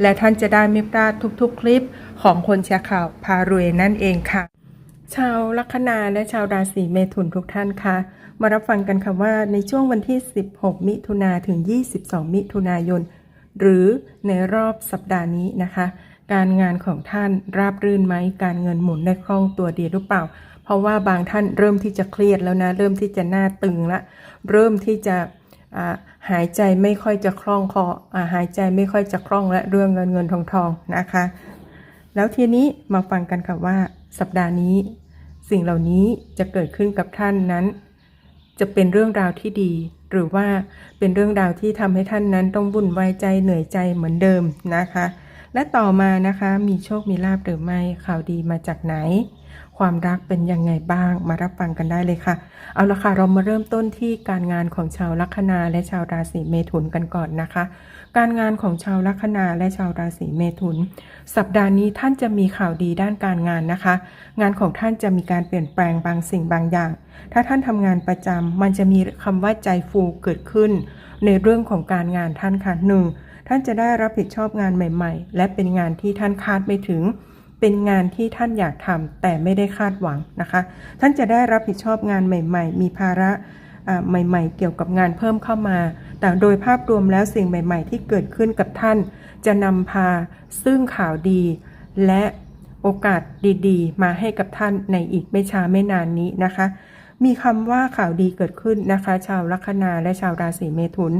และท่านจะได้ไม่พลาดทุกๆ คลิปของคนแชร์ข่าวพารวยนั่นเองค่ะ ชาวลัคนาและชาวราศีเมถุนทุกท่านคะมารับฟังกันค่ะว่าในช่วงวันที่ 16 มิถุนาถึง 22 มิถุนายน หรือในรอบสัปดาห์นี้นะคะ การงานของท่านราบรื่นไหมการเงินหมุนได้คล่องตัวดีหรือเปล่า เพราะว่าบางท่านเริ่มที่จะเครียดแล้วนะ เริ่มที่จะหน้าตึงละ เริ่มที่จะ หายใจไม่ค่อยจะคล่องคออหายใจไม่ค่อยจะคล่องและเรื่องเงินเงินทองทองนะคะ แล้วทีนี้มาฟังกันค่ะว่า สัปดาห์นี้ สิ่งเหล่านี้จะเกิดขึ้นกับท่านนั้น จะเป็นเรื่องราวที่ดี หรือว่าเป็นเรื่องราวที่ทำให้ท่านนั้นต้องวุ่นวายใจเหนื่อยใจเหมือนเดิมนะคะ และต่อมานะคะมีโชคมีลาบหรือไม่ข่าวดีมาจากไหน ความรักเป็นยังไงบ้าง มารับฟังกันได้เลยค่ะ เอาละค่ะ เรามาเริ่มต้นที่การงานของชาวลัคนาและชาวราศีเมถุนกันก่อนนะคะ การงานของชาวลัคนาและชาวราศีเมถุน สัปดาห์นี้ท่านจะมีข่าวดีด้านการงานนะคะ งานของท่านจะมีการเปลี่ยนแปลงบางสิ่งบางอย่าง ถ้าท่านทำงานประจำมันจะมีคำว่าใจฟูเกิดขึ้น ในเรื่องของการงานท่านค่ะหนึ่งท่านจะได้รับผิดชอบงานใหม่ ๆ และเป็นงานที่ท่านคาดไม่ถึง เป็นงานที่ท่านอยากทำแต่ไม่ได้คาดหวังนะคะ ท่านจะได้รับผิดชอบงานใหม่ ๆ มีภาระอ่าใหม่ ๆ เกี่ยวกับงานเพิ่มเข้ามา แต่โดยภาพรวมแล้วสิ่งใหม่ ๆ ที่เกิดขึ้นกับท่าน จะนำพาซึ่งข่าวดี และโอกาสดีๆ มาให้กับท่านในอีกไม่ช้าไม่นานนี้นะคะ มีคำว่าข่าวดีเกิดขึ้นนะคะ ชาวลัคนาและชาวราศีเมถุน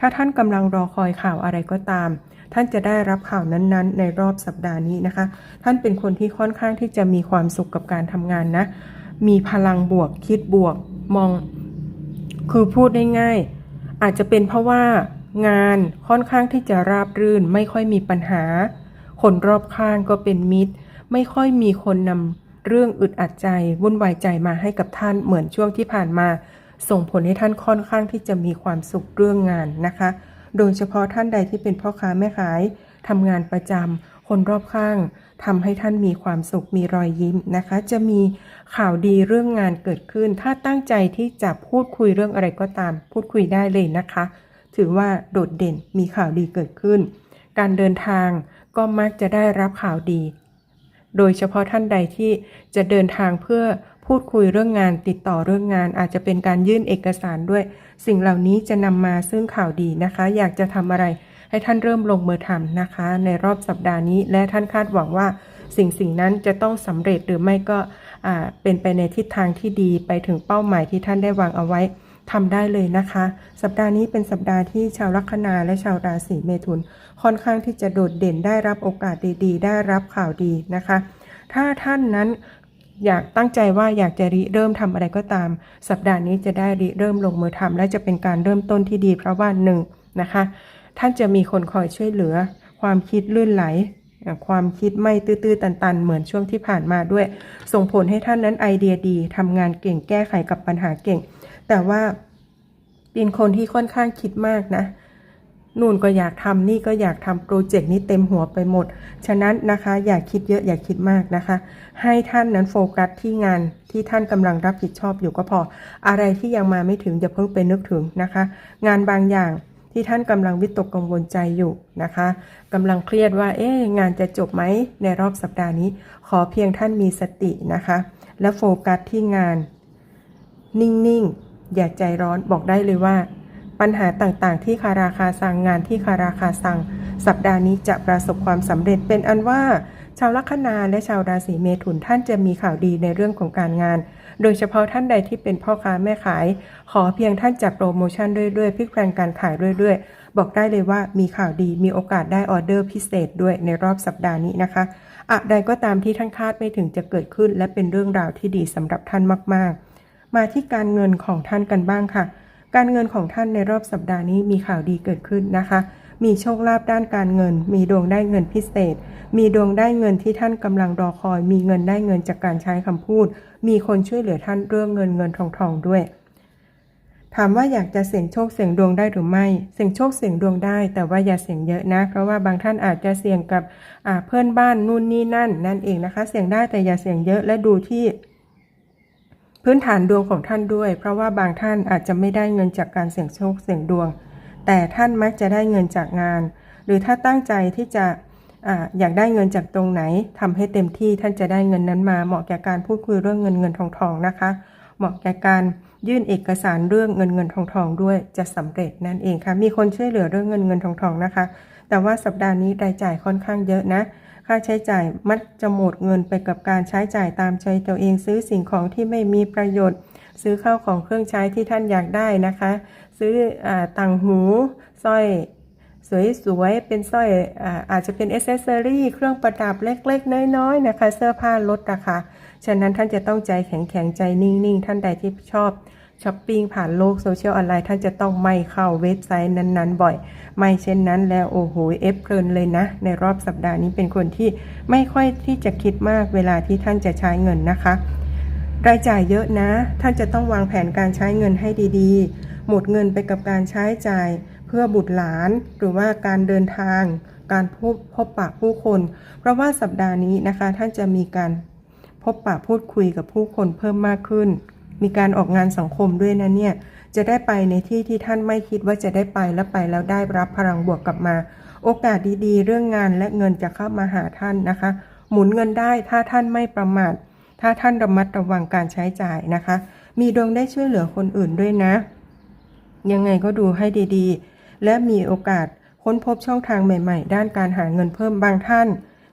ถ้าท่านกำลังรอคอยข่าวอะไรก็ตาม ท่านจะได้รับข่าวนั้นๆ ในรอบสัปดาห์นี้นะคะ ท่านเป็นคนที่ค่อนข้างที่จะมีความสุขกับการทำงานนะ มีพลังบวกคิดบวกมอง คือพูดได้ง่าย อาจจะเป็นเพราะว่างานค่อนข้างที่จะราบรื่น ไม่ค่อยมีปัญหา คนรอบข้างก็เป็นมิตร ไม่ค่อยมีคนนำเรื่องอึดอัดใจวุ่นวายใจมาให้กับท่านเหมือนช่วงที่ผ่านมา ส่งผลให้ท่านค่อนข้างที่จะมีความสุขเรื่องงานนะคะ โดยเฉพาะท่านใดที่เป็นพ่อค้าแม่ขายทำงานประจำคนรอบข้างทำให้ท่านมีความสุขมีรอยยิ้มนะคะ จะมีข่าวดีเรื่องงานเกิดขึ้น ถ้าตั้งใจที่จะพูดคุยเรื่องอะไรก็ตาม พูดคุยได้เลยนะคะ ถือว่าโดดเด่นมีข่าวดีเกิดขึ้น การเดินทางก็มักจะได้รับข่าวดี โดยเฉพาะท่านใดที่จะเดินทางเพื่อ พูดคุยเรื่องงานติดต่อเรื่องงาน อาจจะเป็นการยื่นเอกสารด้วย สิ่งเหล่านี้จะนำมาซึ่งข่าวดีนะคะ อยากจะทำอะไรให้ท่านเริ่มลงมือทำนะคะ ในรอบสัปดาห์นี้ และท่านคาดหวังว่าสิ่งสิ่งนั้นจะต้องสำเร็จหรือไม่ก็เป็นไปในทิศทางที่ดีไปถึงเป้าหมายที่ท่านได้วางเอาไว้ทำได้เลยนะคะ สัปดาห์นี้เป็นสัปดาห์ที่ชาวลัคนาและชาวราศีเมถุน ค่อนข้างที่จะโดดเด่นได้รับโอกาสดีๆ ได้รับข่าวดีนะคะ ถ้าท่านนั้น อยากตั้งใจว่าอยากจะริเริ่มทำอะไรก็ตาม สัปดาห์นี้จะได้ริเริ่มลงมือทำและจะเป็นการเริ่มต้นที่ดี เพราะว่าหนึ่งนะคะ ท่านจะมีคนคอยช่วยเหลือ ความคิดลื่นไหล ความคิดไม่ตื้อๆตันๆ เหมือนช่วงที่ผ่านมาด้วย ส่งผลให้ท่านนั้นไอเดียดีทำงานเก่งแก้ไขกับปัญหาเก่ง แต่ว่าเป็นคนที่ค่อนข้างคิดมากนะ นู่นก็อยากทำนี่ก็อยากทำโปรเจกต์นี้เต็มหัวไปหมด ฉะนั้นนะคะอย่าคิดเยอะอย่าคิดมากนะคะ ให้ท่านนั้นโฟกัสที่งานที่ท่านกำลังรับผิดชอบอยู่ก็พอ อะไรที่ยังมาไม่ถึงอย่าเพิ่งไปนึกถึงนะคะ งานบางอย่างที่ท่านกำลังวิตกกังวลใจอยู่นะคะกำลังเครียดว่า เอ๊ะงานจะจบไหมในรอบสัปดาห์นี้ ขอเพียงท่านมีสตินะคะ และโฟกัสที่งาน นิ่งๆ อย่าใจร้อนบอกได้เลยว่า ปัญหาต่างๆ ที่คาราคาซังงานที่คาราคาซัง สัปดาห์นี้จะประสบความสำเร็จเป็นอันว่า ชาวลัคนาและชาวราศีเมถุนท่านจะมีข่าวดีในเรื่องของการงาน โดยเฉพาะท่านใดที่เป็นพ่อค้าแม่ขาย ขอเพียงท่านจัดโปรโมชั่นเรื่อยๆพลิกแปลงการขายเรื่อยๆ บอกได้เลยว่ามีข่าวดีมีโอกาสได้ออเดอร์พิเศษด้วยในรอบสัปดาห์นี้นะคะอะไรก็ตามที่ท่านคาดไม่ถึงจะเกิดขึ้น และเป็นเรื่องราวที่ดีสำหรับท่านมากๆ มาที่การเงินของท่านกันบ้างค่ะ การเงินของท่านในรอบสัปดาห์นี้มีข่าวดีเกิดขึ้นนะคะ มีโชคลาภด้านการเงิน มีดวงได้เงินพิเศษ มีดวงได้เงินที่ท่านกำลังรอคอย มีเงินได้เงินจากการใช้คำพูด มีคนช่วยเหลือท่านเรื่องเงินเงินทองทองด้วย ถามว่าอยากจะเสี่ยงโชคเสี่ยงดวงได้หรือไม่ เสี่ยงโชคเสี่ยงดวงได้ แต่ว่าอย่าเสี่ยงเยอะนะ เพราะว่าบางท่านอาจจะเสี่ยงกับเพื่อนบ้านนู่นนี่นั่นนั่นเองนะคะ เสี่ยงได้แต่อย่าเสี่ยงเยอะและดูที่ พื้นฐานดวงของท่านด้วย เพราะว่าบางท่านอาจจะไม่ได้เงินจากการเสี่ยงโชคเสี่ยงดวง แต่ท่านมักจะได้เงินจากงาน หรือถ้าตั้งใจที่จะออยากได้เงินจากตรงไหนทำให้เต็มที่ท่านจะได้เงินนั้นมา เหมาะแก่การพูดคุยเรื่องเงินเงินทองทองนะคะ เหมาะแก่การยื่นเอกสารเรื่องเงินเงินทองทองด้วยจะสำเร็จนั่นเองค่ะมีคนช่วยเหลือเรื่องเงินเงินทองทองนะคะ แต่ว่าสัปดาห์นี้รายจ่ายค่อนข้างเยอะนะ ค่าใช้จ่ายมักจะหมดเงินไปกับการใช้จ่ายตามใจตัวเองซื้อสิ่งของที่ไม่มีประโยชน์ ซื้อข้าวของเครื่องใช้ที่ท่านอยากได้นะคะ ซื้ออต่างหูสร้อยสวยๆ เป็นสร้อยอาอาจจะเป็นอ c เซสซอรี่เครื่องประดับเล็กๆ น้อยๆ นะคะ เสื้อผ้าลดราคา ฉะนั้นท่านจะต้องใจแข็งๆ ใจนิ่งๆ ท่านใดที่ชอบ ช้อปปิ้งผ่านโลกโซเชียลออนไลน์ท่านจะต้องไม่เข้าเว็บไซต์นั้นๆ บ่อย ไม่เช่นนั้นแล้วโอ้โหเอฟเพลินเลยนะ ในรอบสัปดาห์นี้เป็นคนที่ไม่ค่อยที่จะคิดมากเวลาที่ท่านจะใช้เงินนะคะ รายจ่ายเยอะนะ ท่านจะต้องวางแผนการใช้เงินให้ดีๆ หมดเงินไปกับการใช้จ่าย เพื่อบุตรหลาน หรือว่าการเดินทาง การพบพบปะผู้คน เพราะว่าสัปดาห์นี้นะคะท่านจะมีการพบปะพูดคุยกับผู้คนเพิ่มมากขึ้น มีการออกงานสังคมด้วยนะเนี่ย จะได้ไปในที่ที่ท่านไม่คิดว่าจะได้ไปและไปแล้วได้รับพลังบวกกลับมา โอกาสดีๆ เรื่องงานและเงินจะเข้ามาหาท่านนะคะ หมุนเงินได้ถ้าท่านไม่ประมาท ถ้าท่านระมัดระวังการใช้จ่ายนะคะ มีดวงได้ช่วยเหลือคนอื่นด้วยนะ ยังไงก็ดูให้ดีๆ และมีโอกาสค้นพบช่องทางใหม่ ๆ ด้านการหาเงินเพิ่มบางท่าน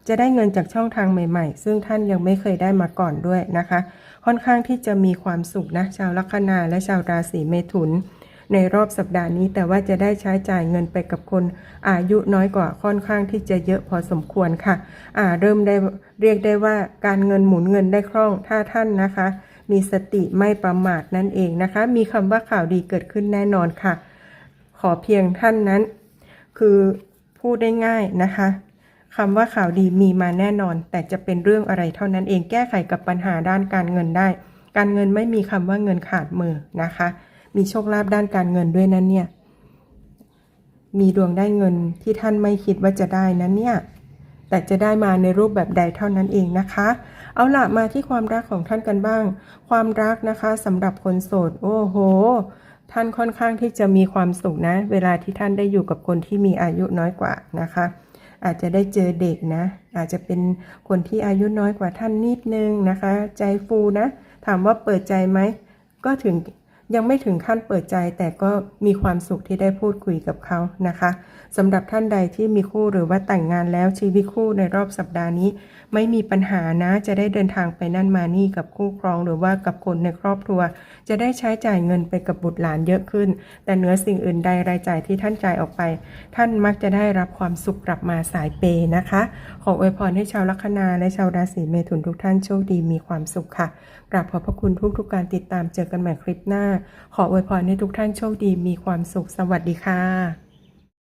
จะได้เงินจากช่องทางใหม่ๆ ซึ่งท่านยังไม่เคยได้มาก่อนด้วยนะคะ ค่อนข้างที่จะมีความสุขนะ ชาวลัคนาและชาวราศีเมถุน ในรอบสัปดาห์นี้แต่ว่าจะได้ใช้จ่ายเงินไปกับคน อายุน้อยกว่าค่อนข้างที่จะเยอะพอสมควรค่ะอ่าเริ่มได้เรียกได้ว่าการเงินหมุนเงินได้คล่องถ้าท่านนะคะ มีสติไม่ประมาทนั่นเองนะคะ มีคำว่าข่าวดีเกิดขึ้นแน่นอนค่ะ ขอเพียงท่านนั้น คือพูดได้ง่ายนะคะ คำว่าข่าวดีมีมาแน่นอน แต่จะเป็นเรื่องอะไรเท่านั้นเองแก้ไขกับปัญหาด้านการเงินได้ การเงินไม่มีคำว่าเงินขาดมือนะคะ มีโชคลาภด้านการเงินด้วยนั้นเนี่ย มีดวงได้เงินที่ท่านไม่คิดว่าจะได้นั้นเนี่ยแต่จะได้มาในรูปแบบใดเท่านั้นเองนะคะ เอาละมาที่ความรักของท่านกันบ้าง ความรักนะคะสำหรับคนโสด โอ้โห ท่านค่อนข้างที่จะมีความสุขนะ เวลาที่ท่านได้อยู่กับคนที่มีอายุน้อยกว่านะคะ อาจจะได้เจอเด็กนะ อาจจะเป็นคนที่อายุน้อยกว่าท่านนิดนึงนะคะ ใจฟูนะ ถามว่าเปิดใจไหม ก็ถึง ยังไม่ถึงขั้นเปิดใจแต่ก็มีความสุขที่ได้พูดคุยกับเขานะคะสำหรับท่านใดที่มีคู่หรือว่าแต่งงานแล้วชีวิตคู่ในรอบสัปดาห์นี้ ไม่มีปัญหานะจะได้เดินทางไปนั่นมานี่กับคู่ครองหรือว่ากับคนในครอบครัว จะได้ใช้จ่ายเงินไปกับบุตรหลานเยอะขึ้น แต่เหนือสิ่งอื่นใดรายจ่ายที่ท่านจ่ายออกไป ท่านมักจะได้รับความสุขกลับมาสายเปย์นะคะ ขออวยพรให้ชาวลัคนาและชาวราศีเมถุนทุกท่านโชคดีมีความสุขค่ะกราบขอบพระคุณทุกทุกการติดตามเจอกันใหม่คลิปหน้า ขออวยพรให้ทุกท่านโชคดีมีความสุขสวัสดีค่ะ